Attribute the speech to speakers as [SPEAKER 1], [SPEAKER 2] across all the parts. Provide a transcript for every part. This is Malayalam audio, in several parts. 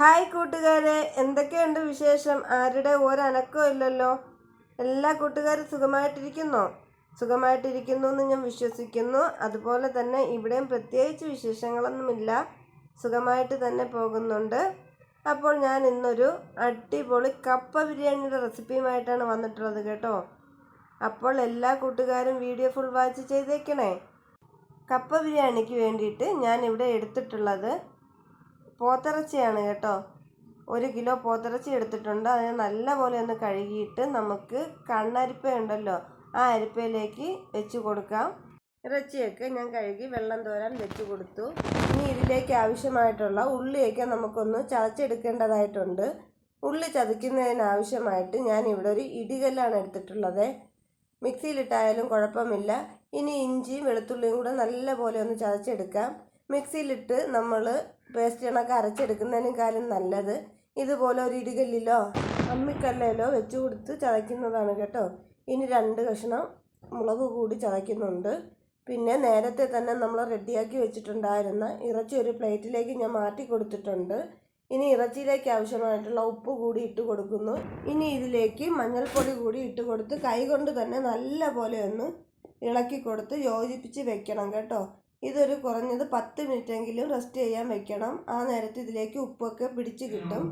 [SPEAKER 1] ഹായ് കൂട്ടുകാരെ എന്തൊക്കെയുണ്ട് വിശേഷം? ആരുടെ ഒരനക്കവും ഇല്ലല്ലോ. എല്ലാ കൂട്ടുകാരും സുഖമായിട്ടിരിക്കുന്നോ? സുഖമായിട്ടിരിക്കുന്നു എന്ന് ഞാൻ വിശ്വസിക്കുന്നു. അതുപോലെ തന്നെ ഇവിടെയും പ്രത്യേകിച്ച് വിശേഷങ്ങളൊന്നുമില്ല. സുഖമായിട്ട് തന്നെ പോകുന്നുണ്ട്. അപ്പോൾ ഞാൻ ഇന്നൊരു അടിപൊളി കപ്പ ബിരിയാണിയുടെ റെസിപ്പിയുമായിട്ടാണ് വന്നിട്ടുള്ളത് കേട്ടോ. അപ്പോൾ എല്ലാ കൂട്ടുകാരും വീഡിയോ ഫുൾ വാച്ച് ചെയ്തേക്കണേ. കപ്പ ബിരിയാണിക്ക് വേണ്ടിയിട്ട് ഞാൻ ഇവിടെ എടുത്തിട്ടുള്ളത് പോത്തിറച്ചിയാണ് കേട്ടോ. ഒരു കിലോ പോത്തിറച്ചി എടുത്തിട്ടുണ്ട്. അതിനെ നല്ലപോലെ ഒന്ന് കഴുകിയിട്ട് നമുക്ക് കണ്ണരിപ്പ ഉണ്ടല്ലോ ആ അരിപ്പയിലേക്ക് വെച്ച് കൊടുക്കാം. ഇറച്ചിയൊക്കെ ഞാൻ കഴുകി വെള്ളം തോരാൻ വെച്ച് കൊടുത്തു. ഇനി ഇതിലേക്ക് ആവശ്യമായിട്ടുള്ള ഉള്ളിയൊക്കെ നമുക്കൊന്ന് ചതച്ചെടുക്കേണ്ടതായിട്ടുണ്ട്. ഉള്ളി ചതിക്കുന്നതിനാവശ്യമായിട്ട് ഞാൻ ഇവിടെ ഒരു ഇടികല്ലാണ് എടുത്തിട്ടുള്ളത്. മിക്സിയിലിട്ടായാലും കുഴപ്പമില്ല. ഇനി ഇഞ്ചിയും വെളുത്തുള്ളിയും കൂടെ നല്ലപോലെ ഒന്ന് ചതച്ചെടുക്കാം. മിക്സിയിലിട്ട് നമ്മൾ പേസ്റ്റ് കണക്ക് അരച്ചെടുക്കുന്നതിനേക്കാളും നല്ലത്. ഇതുപോലെ ഒരു ഇടികല്ലിലോ അമ്മിക്കല്ലിലോ വെച്ച് കൊടുത്ത് ചതയ്ക്കുന്നതാണ് കേട്ടോ. ഇനി രണ്ട് കഷ്ണം മുളക് കൂടി ചതയ്ക്കുന്നുണ്ട്. പിന്നെ നേരത്തെ തന്നെ നമ്മൾ റെഡിയാക്കി വെച്ചിട്ടുണ്ടായിരുന്ന ഇറച്ചി ഒരു പ്ലേറ്റിലേക്ക് ഞാൻ മാറ്റി കൊടുത്തിട്ടുണ്ട്. ഇനി ഇറച്ചിയിലേക്ക് ആവശ്യമായിട്ടുള്ള ഉപ്പ് കൂടി ഇട്ട് കൊടുക്കുന്നു. ഇനി ഇതിലേക്ക് മഞ്ഞൾപ്പൊടി കൂടി ഇട്ട് കൊടുത്ത് കൈ കൊണ്ട് തന്നെ നല്ല പോലെ ഒന്ന് ഇളക്കി കൊടുത്ത് യോജിപ്പിച്ച് വെക്കണം കേട്ടോ. ഇതൊരു കുറഞ്ഞത് പത്ത് മിനിറ്റെങ്കിലും റെസ്റ്റ് ചെയ്യാൻ വെക്കണം. ആ നേരത്ത് ഇതിലേക്ക് ഉപ്പൊക്കെ പിടിച്ച് കിട്ടും.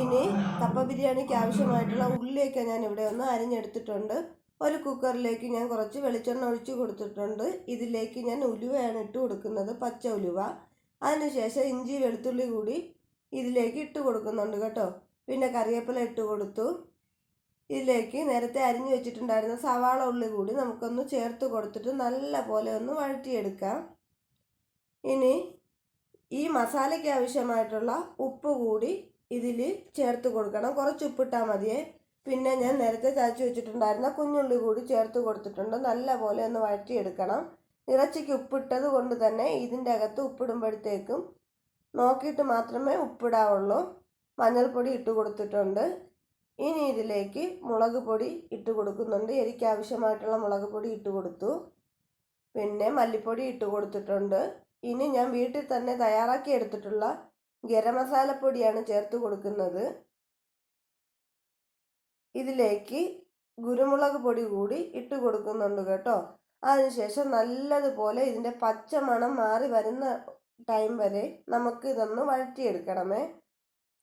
[SPEAKER 1] ഇനി കപ്പ ബിരിയാണിക്ക് ആവശ്യമായിട്ടുള്ള ഉള്ളിയൊക്കെ ഞാൻ ഇവിടെ ഒന്ന് അരിഞ്ഞെടുത്തിട്ടുണ്ട്. ഒരു കുക്കറിലേക്ക് ഞാൻ കുറച്ച് വെളിച്ചെണ്ണ ഒഴിച്ച് കൊടുത്തിട്ടുണ്ട്. ഇതിലേക്ക് ഞാൻ ഉലുവയാണ് ഇട്ട് കൊടുക്കുന്നത് പച്ച ഉലുവ. അതിനുശേഷം ഇഞ്ചി വെളുത്തുള്ളി കൂടി ഇതിലേക്ക് ഇട്ട് കൊടുക്കുന്നുണ്ട് കേട്ടോ. പിന്നെ കറിവേപ്പില ഇട്ട് കൊടുത്തു. ഇതിലേക്ക് നേരത്തെ അരിഞ്ഞു വെച്ചിട്ടുണ്ടായിരുന്ന സവാള ഉള്ളി കൂടി നമുക്കൊന്ന് ചേർത്ത് കൊടുത്തിട്ട് നല്ല പോലെ ഒന്ന് വഴറ്റിയെടുക്കാം. ഇനി ഈ മസാലയ്ക്ക് ആവശ്യമായിട്ടുള്ള ഉപ്പ് കൂടി ഇതിൽ ചേർത്ത് കൊടുക്കണം. കുറച്ച് ഉപ്പിട്ടാൽ മതിയേ. പിന്നെ ഞാൻ നേരത്തെ ചതച്ച് വെച്ചിട്ടുണ്ടായിരുന്ന കുഞ്ഞുള്ളി കൂടി ചേർത്ത് കൊടുത്തിട്ടുണ്ട്. നല്ല പോലെ ഒന്ന് വഴറ്റിയെടുക്കണം. ഇറച്ചിക്ക് ഉപ്പിട്ടത് കൊണ്ട് തന്നെ ഇതിന്റെ അകത്ത് ഉപ്പിടുമ്പോഴത്തേക്കും നോക്കിയിട്ട് മാത്രമേ ഉപ്പിടാവുള്ളൂ. മഞ്ഞൾപ്പൊടി ഇട്ട് കൊടുത്തിട്ടുണ്ട്. ഇനി ഇതിലേക്ക് മുളക് പൊടി ഇട്ട് കൊടുക്കുന്നുണ്ട്. എനിക്ക് ആവശ്യമായിട്ടുള്ള മുളക് പൊടി ഇട്ട് കൊടുത്തു. പിന്നെ മല്ലിപ്പൊടി ഇട്ട് കൊടുത്തിട്ടുണ്ട്. ഇനി ഞാൻ വീട്ടിൽ തന്നെ തയ്യാറാക്കി എടുത്തിട്ടുള്ള ഗരം മസാലപ്പൊടിയാണ് ചേർത്ത് കൊടുക്കുന്നത്. ഇതിലേക്ക് കുരുമുളക് പൊടി കൂടി ഇട്ട് കൊടുക്കുന്നുണ്ട് കേട്ടോ. അതിനുശേഷം നല്ലതുപോലെ ഇതിന്റെ പച്ച മണം മാറി വരുന്ന ടൈം വരെ നമുക്ക് ഇതൊന്ന് വഴറ്റിയെടുക്കണമേ.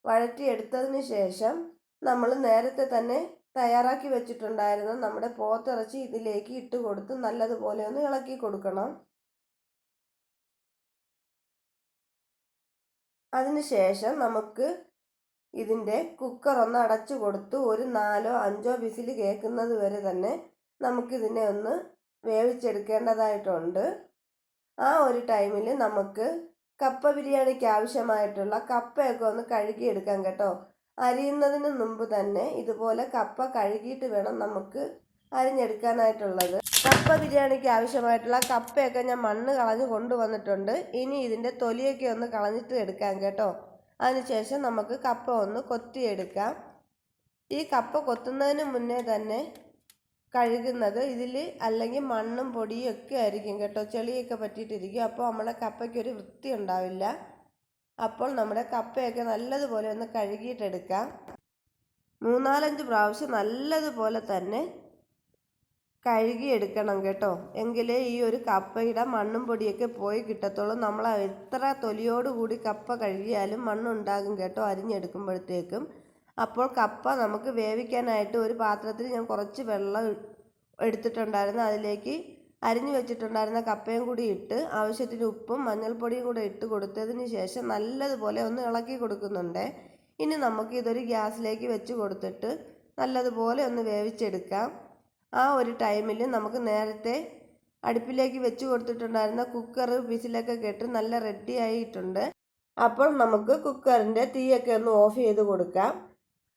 [SPEAKER 1] വഴറ്റിയെടുത്തതിന് ശേഷം നമ്മൾ നേരത്തെ തന്നെ തയ്യാറാക്കി വെച്ചിട്ടുണ്ടായിരുന്ന നമ്മുടെ പോത്തിറച്ചി ഇതിലേക്ക് ഇട്ട് കൊടുത്ത് നല്ലതുപോലെ ഒന്ന് ഇളക്കി കൊടുക്കണം. അതിനുശേഷം നമുക്ക് ഇതിന്റെ കുക്കർ ഒന്ന് അടച്ചു കൊടുത്ത് ഒരു നാലോ അഞ്ചോ വിസിൽ കേൾക്കുന്നത് വരെ തന്നെ നമുക്കിതിനെ ഒന്ന് വേവിച്ചെടുക്കേണ്ടതായിട്ടുണ്ട്. ആ ഒരു ടൈമിൽ നമുക്ക് കപ്പ ബിരിയാണിക്ക് ആവശ്യമായിട്ടുള്ള കപ്പയൊക്കെ ഒന്ന് കഴുകിയെടുക്കാം കേട്ടോ. അരിയുന്നതിന് മുമ്പ് തന്നെ ഇതുപോലെ കപ്പ കഴുകിയിട്ട് വേണം നമുക്ക് അരിഞ്ഞെടുക്കാനായിട്ടുള്ളത്. കപ്പ ബിരിയാണിക്ക് ആവശ്യമായിട്ടുള്ള കപ്പയൊക്കെ ഞാൻ മണ്ണ് കളഞ്ഞ് കൊണ്ടുവന്നിട്ടുണ്ട്. ഇനി ഇതിന്റെ തൊലിയൊക്കെ ഒന്ന് കളഞ്ഞിട്ട് എടുക്കാം കേട്ടോ. അതിനുശേഷം നമുക്ക് കപ്പ ഒന്ന് കൊത്തിയെടുക്കാം. ഈ കപ്പ കൊത്തുന്നതിന് മുന്നേ തന്നെ കഴുകുന്നത് ഇതിൽ അല്ലെങ്കിൽ മണ്ണും പൊടിയും ഒക്കെ ആയിരിക്കും കേട്ടോ. ചെളിയൊക്കെ പറ്റിയിട്ടിരിക്കും. അപ്പോൾ നമ്മുടെ കപ്പയ്ക്ക് ഒരു വൃത്തി ഉണ്ടാവില്ല. അപ്പോൾ നമ്മുടെ കപ്പയൊക്കെ നല്ലതുപോലെ ഒന്ന് കഴുകിയിട്ടെടുക്കാം. മൂന്നാലഞ്ച് പ്രാവശ്യം നല്ലതുപോലെ തന്നെ കഴുകിയെടുക്കണം കേട്ടോ. എങ്കിലേ ഈ ഒരു കപ്പയുടെ മണ്ണും പൊടിയൊക്കെ പോയി കിട്ടത്തുള്ളൂ. നമ്മൾ എത്ര തൊലിയോടുകൂടി കപ്പ കഴുകിയാലും മണ്ണുണ്ടാകും കേട്ടോ അരിഞ്ഞെടുക്കുമ്പോഴത്തേക്കും. അപ്പോൾ കപ്പ നമുക്ക് വേവിക്കാനായിട്ട് ഒരു പാത്രത്തിൽ ഞാൻ കുറച്ച് വെള്ളം എടുത്തിട്ടുണ്ടായിരുന്നു. അതിലേക്ക് അരിഞ്ഞു വെച്ചിട്ടുണ്ടായിരുന്ന കപ്പയും കൂടി ഇട്ട് ആവശ്യത്തിന് ഉപ്പും മഞ്ഞൾപ്പൊടിയും കൂടെ ഇട്ട് കൊടുത്തതിന് ശേഷം നല്ലതുപോലെ ഒന്ന് ഇളക്കി കൊടുക്കുന്നുണ്ട്. ഇനി നമുക്ക് ഇതൊരു ഗ്യാസിലേക്ക് വെച്ച് കൊടുത്തിട്ട് നല്ലതുപോലെ ഒന്ന് വേവിച്ചെടുക്കാം. ആ ഒരു ടൈമിൽ നമുക്ക് നേരത്തെ അടുപ്പിലേക്ക് വെച്ച് കൊടുത്തിട്ടുണ്ടായിരുന്ന കുക്കർ വിസിലൊക്കെ കെട്ട് നല്ല റെഡി ആയിട്ടുണ്ട്. അപ്പോൾ നമുക്ക് കുക്കറിന്റെ തീയൊക്കെ ഒന്ന് ഓഫ് ചെയ്ത് കൊടുക്കാം.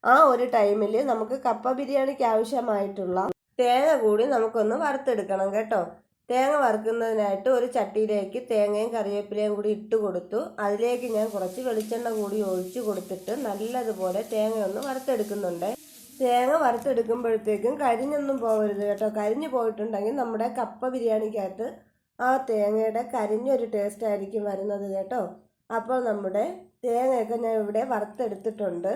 [SPEAKER 1] ആ ഒരു ടൈമിൽ നമുക്ക് കപ്പ ബിരിയാണിക്ക് ആവശ്യമായിട്ടുള്ള തേങ്ങ കൂടി നമുക്കൊന്ന് വറുത്തെടുക്കണം കേട്ടോ. തേങ്ങ വറുക്കുന്നതിനായിട്ട് ഒരു ചട്ടിയിലേക്ക് തേങ്ങയും കറിവേപ്പിലയും കൂടി ഇട്ട് കൊടുത്തു. അതിലേക്ക് ഞാൻ കുറച്ച് വെളിച്ചെണ്ണ കൂടി ഒഴിച്ചു കൊടുത്തിട്ട് നല്ലതുപോലെ തേങ്ങ ഒന്ന് വറുത്തെടുക്കുന്നുണ്ട്. തേങ്ങ വറുത്തെടുക്കുമ്പോഴത്തേക്കും കരിഞ്ഞൊന്നും പോകരുത് കേട്ടോ. കരിഞ്ഞു പോയിട്ടുണ്ടെങ്കിൽ നമ്മുടെ കപ്പ ബിരിയാണിക്കകത്ത് ആ തേങ്ങയുടെ കരിഞ്ഞൊരു ടേസ്റ്റ് ആയിരിക്കും വരുന്നത് കേട്ടോ. അപ്പോൾ നമ്മുടെ തേങ്ങയൊക്കെ ഞാൻ ഇവിടെ വറുത്തെടുത്തിട്ടുണ്ട്.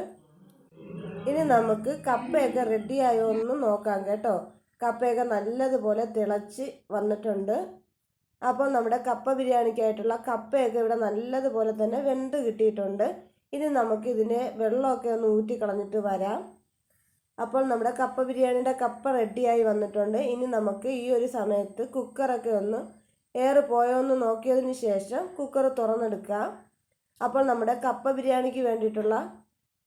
[SPEAKER 1] ഇനി നമുക്ക് കപ്പയൊക്കെ റെഡിയായോ എന്ന് നോക്കാം കേട്ടോ. കപ്പയൊക്കെ നല്ലതുപോലെ തിളച്ച് വന്നിട്ടുണ്ട്. അപ്പോൾ നമ്മുടെ കപ്പ ബിരിയാണിക്കായിട്ടുള്ള കപ്പയൊക്കെ ഇവിടെ നല്ലതുപോലെ തന്നെ വെന്ത് കിട്ടിയിട്ടുണ്ട്. ഇനി നമുക്ക് വെള്ളമൊക്കെ ഒന്ന് ഊറ്റി കളഞ്ഞിട്ട് വരാം. അപ്പോൾ നമ്മുടെ കപ്പ ബിരിയാണിയുടെ കപ്പ റെഡിയായി വന്നിട്ടുണ്ട്. ഇനി നമുക്ക് ഈ ഒരു സമയത്ത് കുക്കറൊക്കെ ഒന്ന് എയർ പോയോ എന്ന് നോക്കിയതിന് ശേഷം കുക്കർ തുറന്നെടുക്കാം. അപ്പോൾ നമ്മുടെ കപ്പ ബിരിയാണിക്ക് വേണ്ടിയിട്ടുള്ള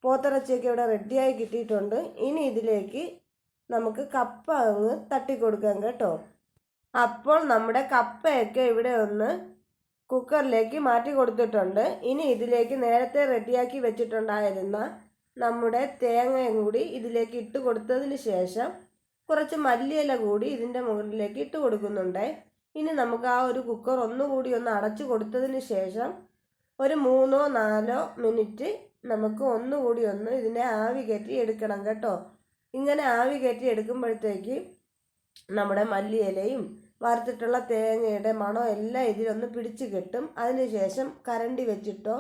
[SPEAKER 1] പോത്തിറച്ചിയൊക്കെ ഇവിടെ റെഡിയായി കിട്ടിയിട്ടുണ്ട്. ഇനി ഇതിലേക്ക് നമുക്ക് കപ്പ അങ്ങ് തട്ടിക്കൊടുക്കാം കേട്ടോ. അപ്പോൾ നമ്മുടെ കപ്പയൊക്കെ ഇവിടെ ഒന്ന് കുക്കറിലേക്ക് മാറ്റി കൊടുത്തിട്ടുണ്ട്. ഇനി ഇതിലേക്ക് നേരത്തെ റെഡിയാക്കി വെച്ചിട്ടുണ്ടായിരുന്ന നമ്മുടെ തേങ്ങയും കൂടി ഇതിലേക്ക് ഇട്ട് കൊടുത്തതിന് ശേഷം കുറച്ച് മല്ലിയില കൂടി ഇതിന്റെ മുകളിലേക്ക് ഇട്ട് കൊടുക്കുന്നുണ്ട്. ഇനി നമുക്ക് ആ ഒരു കുക്കർ ഒന്നുകൂടി ഒന്ന് അടച്ചു കൊടുത്തതിന് ശേഷം ഒരു മൂന്നോ നാലോ മിനിറ്റ് നമുക്ക് ഒന്നുകൂടി ഒന്ന് ഇതിനെ ആവി കയറ്റി എടുക്കണം കേട്ടോ. ഇങ്ങനെ ആവി കയറ്റി എടുക്കുമ്പോഴത്തേക്ക് നമ്മുടെ മല്ലിയിലയും വറുത്തിട്ടുള്ള തേങ്ങയുടെ മണോ എല്ലാം ഇതിലൊന്ന് പിടിച്ച് കെട്ടും. അതിനുശേഷം കരണ്ടി വെച്ചിട്ടോ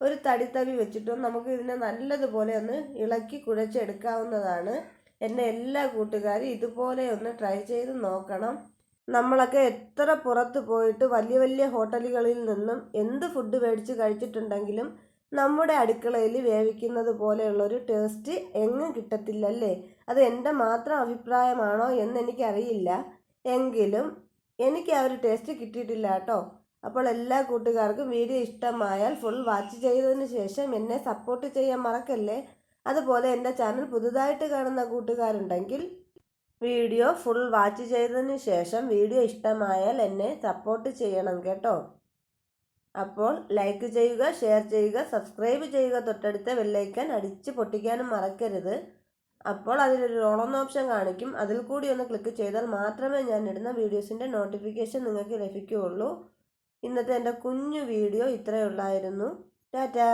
[SPEAKER 1] ഒരു തടിത്തവി വെച്ചിട്ടും നമുക്ക് ഇതിനെ നല്ലതുപോലെ ഒന്ന് ഇളക്കി കുഴച്ചെടുക്കാവുന്നതാണ്. എന്റെ എല്ലാ കൂട്ടുകാരും ഇതുപോലെ ഒന്ന് ട്രൈ ചെയ്ത് നോക്കണം. നമ്മളൊക്കെ എത്ര പുറത്ത് പോയിട്ട് വലിയ വലിയ ഹോട്ടലുകളിൽ നിന്നും എന്ത് ഫുഡ് മേടിച്ച് കഴിച്ചിട്ടുണ്ടെങ്കിലും നമ്മുടെ അടുക്കളയിൽ വേവിക്കുന്നത് പോലെയുള്ളൊരു ടേസ്റ്റ് എങ്ങും കിട്ടത്തില്ലല്ലേ? അത് എന്റെ മാത്രം അഭിപ്രായമാണോ എന്ന് എനിക്കറിയില്ല. എങ്കിലും എനിക്ക് ആ ഒരു ടേസ്റ്റ് കിട്ടിയിട്ടില്ല കേട്ടോ. അപ്പോൾ എല്ലാ കൂട്ടുകാർക്കും വീഡിയോ ഇഷ്ടമായാൽ ഫുൾ വാച്ച് ചെയ്തതിന് ശേഷം എന്നെ സപ്പോർട്ട് ചെയ്യാൻ മറക്കല്ലേ? അതുപോലെ എന്റെ ചാനൽ പുതുതായിട്ട് കാണുന്ന കൂട്ടുകാരുണ്ടെങ്കിൽ വീഡിയോ ഫുൾ വാച്ച് ചെയ്തതിന് ശേഷം വീഡിയോ ഇഷ്ടമായാൽ എന്നെ സപ്പോർട്ട് ചെയ്യണം കേട്ടോ. അപ്പോൾ ലൈക്ക് ചെയ്യുക ഷെയർ ചെയ്യുക സബ്സ്ക്രൈബ് ചെയ്യുക തൊട്ടടുത്ത ബെല്ലൈക്കൻ അടിച്ച് പൊട്ടിക്കാനും മറക്കരുത്. അപ്പോൾ അതിലൊരു ഓൺ ഓപ്ഷൻ കാണിക്കും. അതിൽ കൂടി ഒന്ന് ക്ലിക്ക് ചെയ്താൽ മാത്രമേ ഞാൻ ഇടുന്ന വീഡിയോസിന്റെ നോട്ടിഫിക്കേഷൻ നിങ്ങൾക്ക് ലഭിക്കുകയുള്ളൂ. ഇന്നത്തെ എന്റെ കുഞ്ഞു വീഡിയോ ഇത്രയേ ഉള്ളായിരുന്നു. ടാറ്റാ.